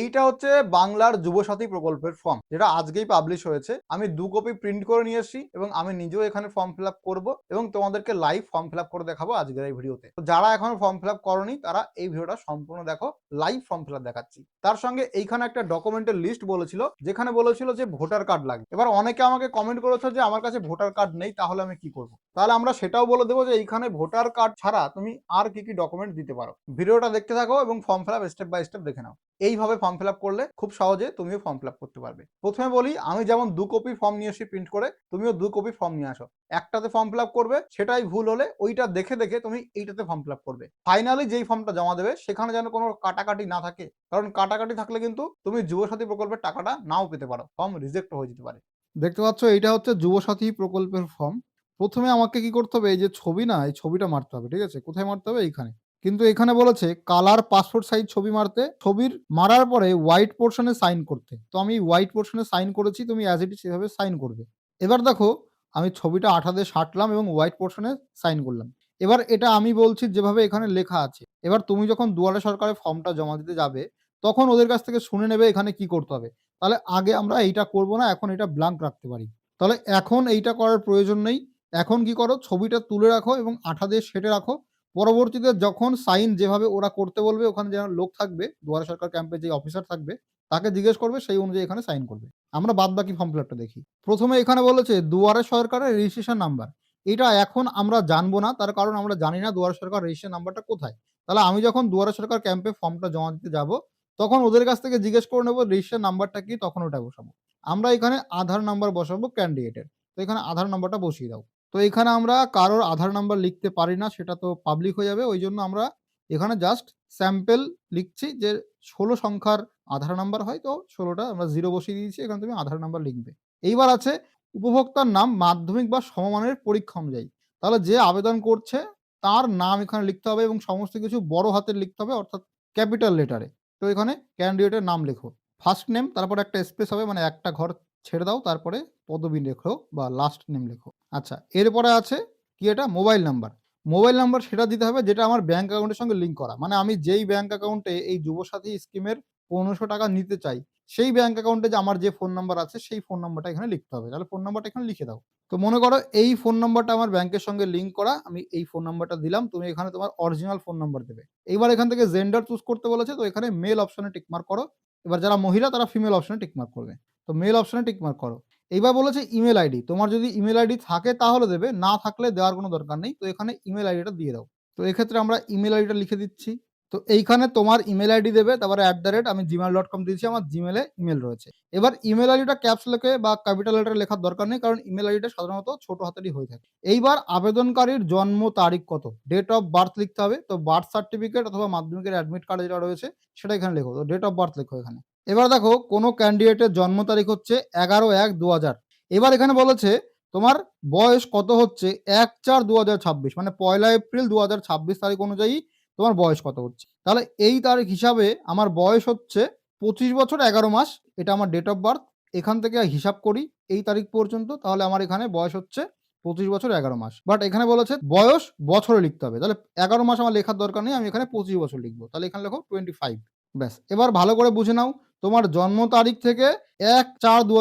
এইটা হচ্ছে বাংলার যুবসাথী প্রকল্পের ফর্ম যেটা আজকেই পাবলিশ হয়েছে। আমি দু কপি প্রিন্ট করে নিয়ে এসেছি এবং আমি নিজেও এখানে ফর্ম ফিল আপ করব এবং তোমাদেরকে লাইভ ফর্ম ফিল আপ করে দেখাবো আজকের এই ভিডিওতে তো। যারা এখনও ফর্ম ফিল আপ করনি, তারা এই ভিডিওটা সম্পূর্ণ দেখো লাইভ ফর্ম ফিল আপ দেখাচ্ছি। তার সঙ্গে এইখানে একটা ডকুমেন্টের লিস্ট বলেছিল, যেখানে বলেছিল যে ভোটার কার্ড লাগে এবার অনেকে আমাকে কমেন্ট করেছ যে, আমার কাছে ভোটার কার্ড নেই, তাহলে আমি কি করব? তাহলে আমরা সেটাও বলে দেবো যে এইখানে ভোটার কার্ড ছাড়া তুমি আর কি কি ডকুমেন্ট দিতে পারো। ভিডিওটা দেখতে থাকো এবং form fill up step by step দেখে নাও। এইভাবে ফর্ম ফিল আপ করলে খুব সহজে তুমিও ফর্ম ফিল আপ করতে পারবে। প্রথমে বলি, আমি যেমন দু কপি ফর্ম নিয়ে এসে প্রিন্ট করে, তুমিও দু কপি ফর্ম নিয়ে আসো। একটাতে ফর্ম ফিল আপ করবে, সেটাই ভুল হলে ওইটা দেখে দেখে তুমি এইটাতে ফর্ম ফিল আপ করবে। ফাইনালি যেই ফর্মটা জমা দেবে, সেখানে যেন কোনো কাটাকাটি না থাকে। কারণ কাটাকাটি থাকলে কিন্তু তুমি যুবসাথী প্রকল্পের টাকাটা নাও পেতে পারো। ফর্ম রিজেক্ট হয়ে যেতে পারে। দেখতে পাচ্ছ, এইটা হচ্ছে যুবসাথী প্রকল্পের ফর্ম প্রথমে আমাকে কি করতে হবে? এই যে ছবি না, এই ছবিটা মারতে হবে, ঠিক আছে? কোথায় মারতে হবে? এইখানে। কিন্তু এখানে বলেছে কালার, পাসপোর্ট সাইজ, ছবি মারতে। ছবির মারার পরে হোয়াইট পোর্শনে সাইন করতে। তো আমি হোয়াইট পোর্শনে সাইন করেছি, তুমি অ্যাজ ইট ইজ সেভাবে সাইন করবে। এবার দেখো, আমি ছবিটা আঠা দিয়ে সাঁটলাম এবং হোয়াইট পোর্শনে সাইন করলাম। এবার এটা আমি বলছি যেভাবে এখানে লেখা আছে। এবার তুমি যখন দুয়ারে সরকারের ফর্মটা জমা দিতে যাবে, তখন ওদের কাছ থেকে শুনে নেবে এখানে কি করতে হবে। তাহলে আগে আমরা এইটা করব না, এখন এটা ব্ল্যাঙ্ক রাখতে পারি। তাহলে এখন এইটা করার প্রয়োজন নেই। এখন কি করো? ছবিটা তুলে রাখো এবং আঠা দিয়ে সেটে রাখো। পরবর্তীতে যখন সাইন যেভাবে ওরা করতে বলবে, ওখানে যেন লোক থাকবে, দুয়ারে সরকার ক্যাম্পে যে অফিসার থাকবে, তাকে জিজ্ঞেস করবে, সেই অনুযায়ী এখানে সাইন করবে। আমরা বাদ বাকি ফর্ম ফিল দেখি। প্রথমে এখানে বলেছে, দুয়ারে সরকারের রেজিস্ট্রেশন নাম্বার এটা এখন আমরা জানব না, তার কারণ আমরা জানি না দুয়ারে সরকার রেজিস্ট্রেশন নাম্বারটা কোথায়। তাহলে আমি যখন দুয়ারে সরকার ক্যাম্পে ফর্মটা জমা দিতে যাব, তখন ওদের কাছ থেকে জিজ্ঞেস করে নেব রেজিস্ট্রেশন নাম্বারটা কি, তখন ওটা বসাবো। আমরা এখানে আধার নাম্বার বসাবো ক্যান্ডিডেটের তো এখানে আধার নাম্বারটা বসিয়ে দাও। তো এখানে আমরা কারোর আধার নাম্বার লিখতে পারি না, সেটা তো পাবলিক হয়ে যাবে। ওই জন্য আমরা এখানে জাস্ট স্যাম্পেল লিখছি যে ষোলো সংখ্যার আধার নাম্বার হয়, তো ষোলোটা আমরা জিরো বসিয়ে দিয়েছি, এখানে তুমি আধার নাম্বার লিখবে। এইবার আছে উপভোক্তার নাম, মাধ্যমিক বা সমমানের পরীক্ষা অনুযায়ী। তাহলে যে আবেদন করছে, তার নাম এখানে লিখতে হবে এবং সমস্ত কিছু বড় হাতের লিখতে হবে, অর্থাৎ ক্যাপিটাল লেটারে। তো এখানে ক্যান্ডিডেটের নাম লেখো। ফার্স্ট নেম তারপর একটা স্পেস হবে মানে একটা ঘর ছেড়ে দাও, তারপরে পদবি লেখো বা লাস্ট নেম লেখো। আচ্ছা এরপরে আছে কি এটা? Mobile number. মোবাইল নাম্বার সেটা দিতে হবে যেটা আমার ব্যাংক অ্যাকাউন্টের সঙ্গে লিঙ্ক করা। মানে আমি যেই ব্যাংক অ্যাকাউন্টে এই যুবসাথী স্কিমের পনেরোশো টাকা নিতে চাই, সেই ব্যাংক অ্যাকাউন্টে যে আমার যে ফোন নাম্বার আছে, সেই ফোন নাম্বারটা এখানে লিখতে হবে। তাহলে ফোন নাম্বারটা এখানে লিখে দাও। তো মনে করো এই ফোন নাম্বারটা আমার ব্যাংকের সঙ্গে লিঙ্ক করা, আমি এই ফোন নাম্বারটা দিলাম, তুমি এখানে তোমার অরিজিনাল ফোন নাম্বার দেবে। এইবার এখান থেকে জেন্ডার চুজ করতে বলেছে, তো এখানে মেল অপশনে টিকমার্ক করো। এবার যারা মহিলা, তারা ফিমেল অপশনে টিকমার্ক করবে। তো মেল অপশনে টিকমার্ক করো। এইবার বলেছে ইমেল আইডি তোমার যদি ইমেল আইডি থাকে তাহলে দেবে, না থাকলে দেওয়ার কোনো দরকার নেই। তো এখানে ইমেল আইডিটা দিয়ে দাও। তো এক্ষেত্রে আমরা ইমেল আইডিটা লিখে দিচ্ছি। তো এইখানে তোমার ইমেল আইডি দেবে, তারপরে অ্যাট দ্য রেট আমি জিমেল ডট কম দিয়েছি আমার জিমেলে ইমেল রয়েছে। এবার ইমেল আইডিটা ক্যাপস লেখে বা ক্যাপিটাল লেটার লেখার দরকার নেই, কারণ ইমেল আইডিটা সাধারণত ছোট হাতেরই হয়ে থাকে। এইবার আবেদনকারীর জন্ম তারিখ কত? ডেট অফ বার্থ লিখতে হবে। তো বার্থ সার্টিফিকেট অথবা মাধ্যমিকের অ্যাডমিট কার্ড যেটা রয়েছে, সেটা এখানে লেখো। তো ডেট অফ বার্থ লেখো এখানে। এবার দেখো, কোনো ক্যান্ডিডেটের জন্ম তারিখ হচ্ছে এগারো এক দু হাজার এবার এখানে বলেছে, তোমার বয়স কত হচ্ছে? এক চার দু হাজার ছাব্বিশ। মানে পয়লা এপ্রিল দু হাজার ছাব্বিশ তারিখ অনুযায়ী তোমার বয়স কত হচ্ছে? তাহলে এই তারিখ হিসাবে আমার বয়স হচ্ছে পঁচিশ বছর এগারো মাস। এটা আমার ডেট অফ বার্থ এখান থেকে হিসাব করি, এই তারিখ পর্যন্ত। তাহলে আমার এখানে বয়স হচ্ছে পঁচিশ বছর এগারো মাস। বাট এখানে বলেছে বয়স বছরে লিখতে হবে। তাহলে এগারো মাস আমার লেখার দরকার নেই, আমি এখানে পঁচিশ বছর লিখব। তাহলে এখানে লেখো টোয়েন্টি ফাইভ ব্যাস, এবার ভালো করে বুঝে নাও। তোমার জন্ম তারিখ থেকে এক চার দু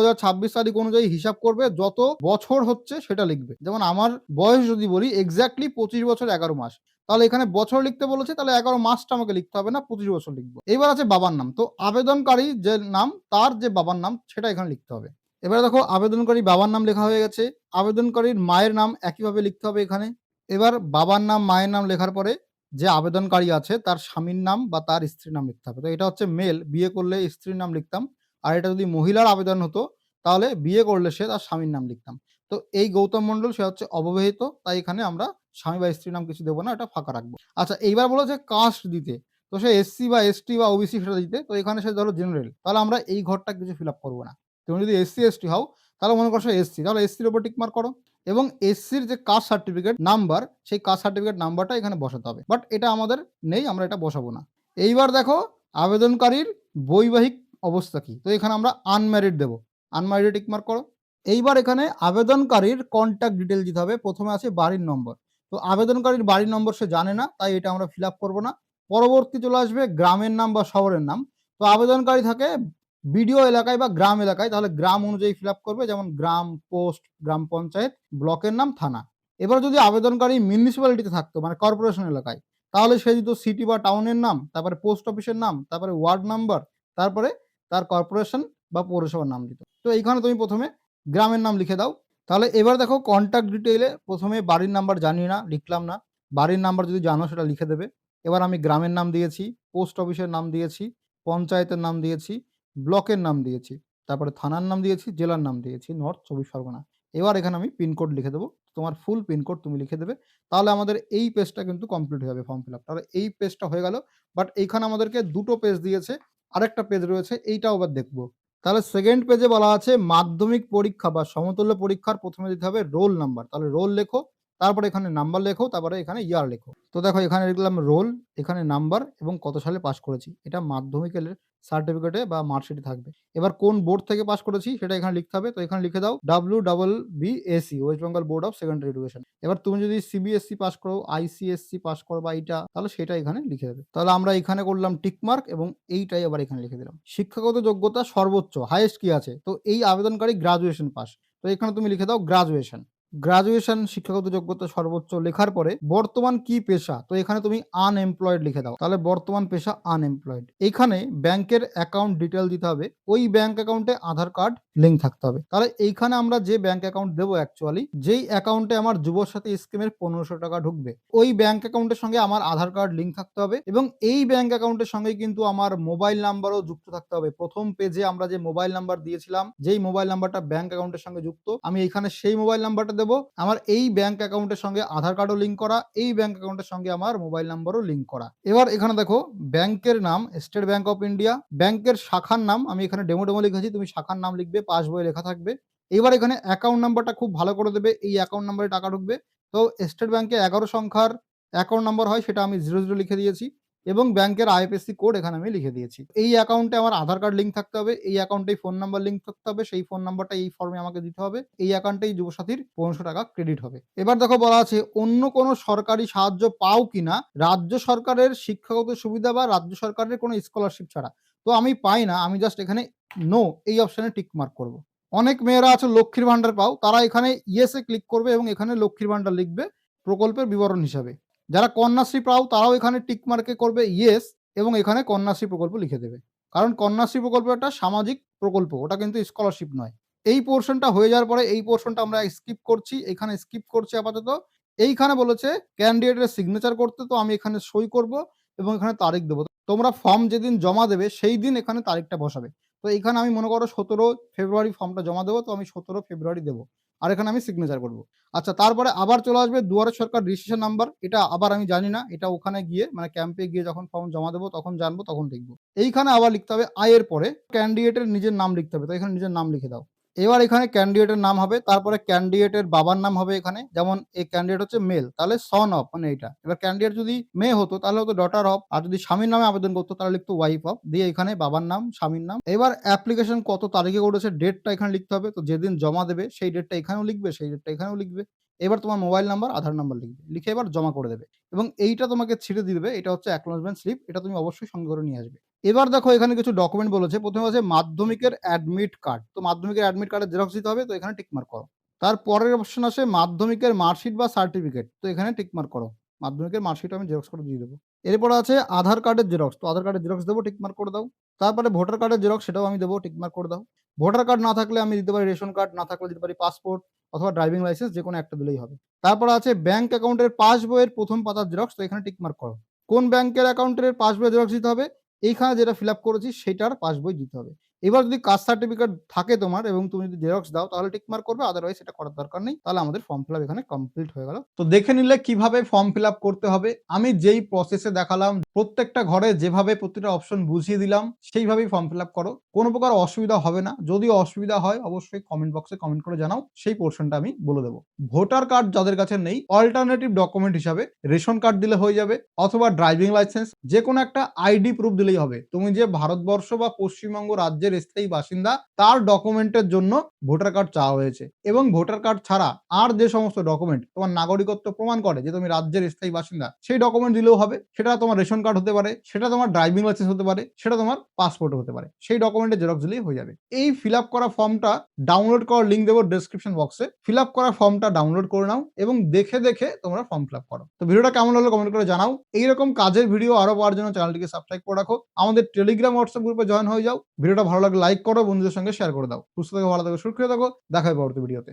তারিখ অনুযায়ী হিসাব করবে, যত বছর হচ্ছে সেটা লিখবে। যেমন আমার বয়স যদি বলি এক্স্যাক্টলি পঁচিশ বছর এগারো মাস। তাহলে এখানে বছর লিখতে বলেছে, তাহলে এগারো মাসটা আমাকে লিখতে হবে না, পঁচিশ বছর লিখব। এবার আছে বাবার নাম। তো আবেদনকারী যে নাম, তার যে বাবার নাম, সেটা এখানে লিখতে হবে। এবার দেখো, আবেদনকারী বাবার নাম লেখা হয়ে গেছে। আবেদনকারীর মায়ের নাম একইভাবে লিখতে হবে এখানে। এবার বাবার নাম, মায়ের নাম লেখার পরে যে আবেদনকারী আছে, তার স্বামীর নাম বা তার স্ত্রীর নাম লিখতে হবে তো এটা হচ্ছে মেল বিয়ে করলে স্ত্রীর নাম লিখতাম। আর এটা যদি মহিলার আবেদন হতো, তাহলে বিয়ে করলে সে তার স্বামীর নাম লিখতাম। তো এই গৌতম মণ্ডল, সে হচ্ছে অবহিত তাই এখানে আমরা স্বামী বা স্ত্রীর নাম কিছু দেবো না, এটা ফাঁকা রাখব। আচ্ছা এইবার বলেছে কাস্ট দিতে। তো সে এসসি বা এসটি বা ওবিসি সেটা দিতে। তো এখানে সে ধরো জেনারেল তাহলে আমরা এই ঘরটা কিছু ফিল আপ করব না। তুমি যদি এসসি এসটি হও, তাহলে মনে করো এসসি তাহলে এসসির ওপর টিকমার্ক করো। এবং এসসির যে কাস্ট সার্টিফিকেট নাম্বার সেই কাস্ট সার্টিফিকেট নাম্বারটা এখানে বসাতে হবে। বাট এটা আমাদের নেই, আমরা এটা বসাবো না। এইবার দেখো, আবেদনকারীর বৈবাহিক অবস্থা কি? তো এখানে আমরা আনম্যারিড দেবো। আনম্যারিড টিকমার্ক করো। এইবার এখানে আবেদনকারীর কন্ট্যাক্ট ডিটেল দিতে হবে। প্রথমে আছে বাড়ির নম্বর তো আবেদনকারীর বাড়ির নম্বর সে জানে না, তাই এটা আমরা ফিল আপ করব না। পরবর্তী চলে আসবে গ্রামের নাম বা শহরের নাম। তো আবেদনকারী থাকে বিডিও এলাকায় বা গ্রাম এলাকায়, তাহলে গ্রাম অনুযায়ী ফিল করবে, যেমন গ্রাম পোস্ট, গ্রাম পঞ্চায়েত, ব্লকের নাম থানা। এবার যদি আবেদনকারী মিউনিসিপ্যালিটিতে থাকতো মানে কর্পোরেশন এলাকায়, তাহলে সে দিত সিটি বা টাউনের নাম, তারপরে পোস্ট অফিসের নাম, তারপরে ওয়ার্ড নাম্বার তারপরে তার কর্পোরেশন বা পৌরসভার নাম দিত। তো এইখানে তুমি প্রথমে গ্রামের নাম লিখে দাও। তাহলে এবার দেখো কন্ট্যাক্ট ডিটেইলে প্রথমে বাড়ির নাম্বার জানি না, লিখলাম না। বাড়ির নাম্বার যদি জানো, সেটা লিখে দেবে। এবার আমি গ্রামের নাম দিয়েছি পোস্ট অফিসের নাম দিয়েছি, পঞ্চায়েতের নাম দিয়েছি ব্লকের নাম দিয়েছি, তারপরে থানার নাম দিয়েছি, জেলার নাম দিয়েছি, নর্থ চব্বিশ পরগনা। এবার এখানে আমি পিনকোড লিখে দেবো, তোমার ফুল পিনকোড তুমি লিখে দেবে, তাহলে আমাদের এই পেজটা কিন্তু কমপ্লিট হয়ে যাবে ফর্ম ফিল আপ তাহলে এই পেজটা হয়ে গেল বাট এইখানে আমাদেরকে দুটো পেজ দিয়েছে, আরেকটা পেজ রয়েছে, এইটাও আবার দেখব। তাহলে সেকেন্ড পেজে বলা আছে, মাধ্যমিক পরীক্ষা বা সমতুল্য পরীক্ষার প্রথমে দিতে হবে রোল নাম্বার তাহলে রোল লেখো, তারপরে এখানে নাম্বার লেখো, তারপরে এখানে ইয়ার লেখো। তো দেখো এখানে লিখলাম রোল এখানে নাম্বার এবং কত সালে পাস করেছি, এটা মাধ্যমিকের সার্টিফিকেটে বা মার্কশিটে থাকবে। এবার কোন বোর্ড থেকে পাস করেছি সেটা এখানে লিখতে হবে। তো এখানে লিখে দাও W double B SE West Bengal Board of Secondary Education এবার তুমি যদি সিবিএসসি পাস করো আইসিএসসি পাস করো বা এইটা, তাহলে সেটা এখানে লিখে দেবে। তাহলে আমরা এখানে করলাম টিক মার্ক এবং এইটাই আবার এখানে লিখে দিলাম। শিক্ষাগত যোগ্যতা সর্বোচ্চ হাইয়েস্ট কি আছে? তো এই আবেদনকারী গ্রাজুয়েশন পাস তো এখানে তুমি লিখে দাও গ্রাজুয়েশন গ্রাজুয়েশন শিক্ষাগত যোগ্যতা সর্বোচ্চ লেখার পরে বর্তমান কি পেশা? তো এখানে তুমি আনএমপ্লয়েড লিখে দাও। তাহলে বর্তমান পেশা আনএমপ্লয়েড এখানে ব্যাংকের অ্যাকাউন্ট ডিটেল দিতে হবে। ওই ব্যাংক অ্যাকাউন্টে আধার কার্ড লিঙ্ক থাকতে হবে। তাহলে এইখানে আমরা যে ব্যাংক অ্যাকাউন্ট দেবো অ্যাকচুয়ালি যেই অ্যাকাউন্টে আমার যুবসাথী স্কিমের পনেরোশো টাকা ঢুকবে, ওই ব্যাংক অ্যাকাউন্টের সঙ্গে আমার আধার কার্ড লিঙ্ক থাকতে হবে এবং এই ব্যাংক অ্যাকাউন্টের সঙ্গে কিন্তু আমার মোবাইল নাম্বারও যুক্ত থাকতে হবে। প্রথম পেজে আমরা যে মোবাইল নাম্বার দিয়েছিলাম, যেই মোবাইল নাম্বারটা ব্যাংক অ্যাকাউন্টের সঙ্গে যুক্ত, আমি এখানে সেই মোবাইল নাম্বারটা দেবো। আমার এই ব্যাংক অ্যাকাউন্টের সঙ্গে আধার কার্ডও লিঙ্ক করা, এই ব্যাংক অ্যাকাউন্টের সঙ্গে আমার মোবাইল নাম্বারও লিঙ্ক করা। এবার এখানে দেখো ব্যাংকের নাম স্টেট ব্যাংক অফ ইন্ডিয়া ব্যাংকের শাখার নাম, আমি এখানে ডেমো ডেমো লিখেছি, তুমি শাখার নাম লিখবে, পাস লেখা থাকবে। এবার এখানে অ্যাকাউন্ট নাম্বারটা খুব ভালো করে দেবে, এই অ্যাকাউন্ট নাম্বারে টাকা ঢুকবে। তো স্টেট ব্যাংকে এগারো সংখ্যার অ্যাকাউন্ট নাম্বার হয়, সেটা আমি জিরো জিরো লিখে দিয়েছি। এবং ব্যাংকের আইএফএসসি কোড এখানে আমি লিখে দিয়েছি। এই অ্যাকাউন্টে আমার আধার কার্ড লিঙ্ক থাকতে হবে, এই অ্যাকাউন্টে ফোন নাম্বার লিঙ্ক থাকতে হবে, সেই ফোন নাম্বারটা এই ফর্মে আমাকে দিতে হবে, এই অ্যাকাউন্টেই যুবসাথীর পনেরোশো টাকা ক্রেডিট হবে। এবার দেখো বলা আছে, অন্য কোনো সরকারি সাহায্য পাও কিনা রাজ্য সরকারের শিক্ষাগত সুবিধা বা রাজ্য সরকারের কোনো স্কলারশিপ ছাড়া। তো আমি পাই না, আমি জাস্ট এখানে নো এই অপশানে টিক মার্ক করব। অনেক মেয়েরা আছে, লক্ষ্মীর ভান্ডার পাও, তারা এখানে ইয়েসে ক্লিক করবে এবং এখানে লক্ষ্মীর ভান্ডার লিখবে প্রকল্পের বিবরণ হিসাবে। যারা কন্যাশ্রী পাও, তারাও এখানে টিক মার্কে করবে ইয়েস এবং এখানে কন্যাশ্রী প্রকল্প লিখে দেবে। কারণ কন্যাশ্রী প্রকল্প একটা সামাজিক প্রকল্প, ওটা কিন্তু স্কলারশিপ নয়। এই পোর্শনটা হয়ে যাওয়ার পরে এই পোর্শনটা আমরা স্কিপ করছি, এখানে স্কিপ করছি আপাতত। এইখানে বলেছে ক্যান্ডিডেটের সিগনেচার করতে তো আমি এখানে সই করব এবং এখানে তারিখ দেবো। তোমরা ফর্ম যেদিন জমা দেবে, সেই দিন এখানে তারিখটা বসাবে। তো এখানে আমি মনে করো সতেরো ফেব্রুয়ারি ফর্মটা জমা দেবো, তো আমি সতেরো ফেব্রুয়ারি দেবো। আর এখানে আমি সিগনেচার করব। আচ্ছা তারপরে আবার চলে আসবে দুয়ারে সরকার রেজিস্ট্রেশন নাম্বার এটা আবার আমি জানি না, এটা ওখানে গিয়ে মানে ক্যাম্পে গিয়ে যখন ফর্ম জমা দেবো, তখন জানব, তখন দেখব এইখানে আবার লিখতে হবে, আয়ের পরে ক্যান্ডিডেটের নিজের নাম লিখতে হবে। তো এখানে নিজের নাম লিখে দাও। এবার এখানে ক্যান্ডিডেটের নাম হবে, তারপরে ক্যান্ডিডেটের বাবার নাম হবে এখানে, যেমন এই ক্যান্ডিডেট হচ্ছে মেল তাহলে সন অফ মানে এটা এবার ক্যান্ডিডেট যদি মেয়ে হতো, তাহলে হতো ডটার অফ আর যদি স্বামীর নামে আবেদন করতো, তাহলে লিখতো ওয়াইফ অফ দিয়ে এখানে বাবার নাম, স্বামীর নাম। এবার অ্যাপ্লিকেশন কত তারিখে করেছে ডেটটা এখানে লিখতে হবে, তো যেদিন জমা দেবে, সেই ডেটটা এখানেও লিখবে, সেই ডেটটা এখানেও লিখবে। এবার তোমার মোবাইল নাম্বার আধার নাম্বার লিখবে, লিখে এবার জমা করে দেবে। এবং এইটা তোমাকে ছিঁড়ে দেবে, এটা হচ্ছে অ্যাকনোলজমেন্ট স্লিপ এটা তুমি অবশ্যই সঙ্গে করে নিয়ে আসবে। এবার দেখো এখানে কিছু ডকুমেন্ট বলেছে। প্রথমে আছে মাধ্যমিকের অ্যাডমিট কার্ড তো মাধ্যমিকের অ্যাডমিট কার্ডের জেরক্স দিতে হবে, তো এখানে টিকমার্ক করো। তার পরের অপশন আছে মাধ্যমিকের মার্কশিট বা সার্টিফিকেট তো এখানে টিকমার্ক করো। মাধ্যমিকের মার্কশিট আমি জেরক্স করে দিয়ে দেবো। এরপর আছে আধার কার্ডের জেরক্স তো আধার কার্ডের জেরক্স দেবো টিকমার্ক করে দাও। তারপরে ভোটার কার্ডের জেরক্স সেটাও আমি দেবো টিকমার্ক করে দাও। ভোটার কার্ড না থাকলে আমি দিতে পারি রেশন কার্ড না থাকলে দিতে পারি পাসপোর্ট অথবা ড্রাইভিং লাইসেন্স যে কোনো একটা দিলেই হবে। তারপর আছে ব্যাংক অ্যাকাউন্টের পাস বইয়ের প্রথম পাতার জেরক্স তো এখানে টিকমার্ক করো। কোন ব্যাংকের অ্যাকাউন্টের পাস বইয়ের জেরক্স দিতে হবে? এইখানে যেটা ফিল করেছি সেটার পাস বই দিতে হবে। এবার যদি কাস্ট সার্টিফিকেট থাকে তোমার এবং তুমি যদি জেরক্স দাও, তাহলে টিকমার্ক করবে আদারওয়াইজ সেটা করার দরকার নেই। তাহলে আমাদের ফর্ম ফিল এখানে কমপ্লিট হয়ে গেল। তো দেখে নিলে কীভাবে ফর্ম ফিল করতে হবে। আমি যেই প্রসেসে দেখালাম, প্রত্যেকটা ঘরে যেভাবে প্রতিটা অপশন বুঝিয়ে দিলাম, সেইভাবেই ফর্ম ফিল করো। কোনো প্রকার অসুবিধা হবে না। যদি অসুবিধা হয়, অবশ্যই কমেন্ট বক্সে কমেন্ট করে জানাও। সেই পোর্শনটা আমি বলে দেবো। ভোটার কার্ড যাদের কাছে নেই অল্টারনেটিভ ডকুমেন্ট হিসাবে রেশন কার্ড দিলে হয়ে যাবে, অথবা ড্রাইভিং লাইসেন্স যে কোনো একটা আইডি প্রুফ দিলেই হবে। তুমি যে ভারতবর্ষ বা পশ্চিমবঙ্গ রাজ্যের রাজ্যের স্থায়ী বাসিন্দা তার ডকুমেন্টের জন্য ভোটার কার্ড চাওয়া হয়েছে। এবং ভোটার কার্ড ছাড়া আর যে সমস্ত ডকুমেন্ট তোমার নাগরিকত্ব প্রমাণ করে যে তুমি রাজ্যের স্থায়ী বাসিন্দা, সেই ডকুমেন্ট দিলেও হবে। সেটা তোমার রেশন কার্ড হতে পারে, সেটা তোমার ড্রাইভিং লাইসেন্স হতে পারে, সেটা তোমার পাসপোর্ট হতে পারে। সেই ডকুমেন্টের জেরক্স দিলেই হয়ে যাবে। এই ফিল আপ করা ফর্মটা ডাউনলোড করার লিঙ্ক দেবো ডেসক্রিপশন বক্সে ফিল আপ করা ফর্মটা ডাউনলোড করে নাও এবং দেখে দেখে তোমরা ফর্ম ফিল আপ করো। তো ভিডিওটা কেমন হলো কমেন্ট করে জানাও। এইরকম কাজের ভিডিও আরও পাওয়ার জন্য চ্যানেলটিকে সাবস্ক্রাইব করে রাখো। আমাদের টেলিগ্রাম হোয়াটসঅ্যাপ গ্রুপে জয়েন হয়ে যাও। ভিডিওটা ভালো লাগলে লাইক করো, বন্ধুদের সঙ্গে শেয়ার করে দাও। সুস্থ থাকো, ভালো থাকো, সুরক্ষিত থাকো। দেখা হবে পরবর্তী ভিডিওতে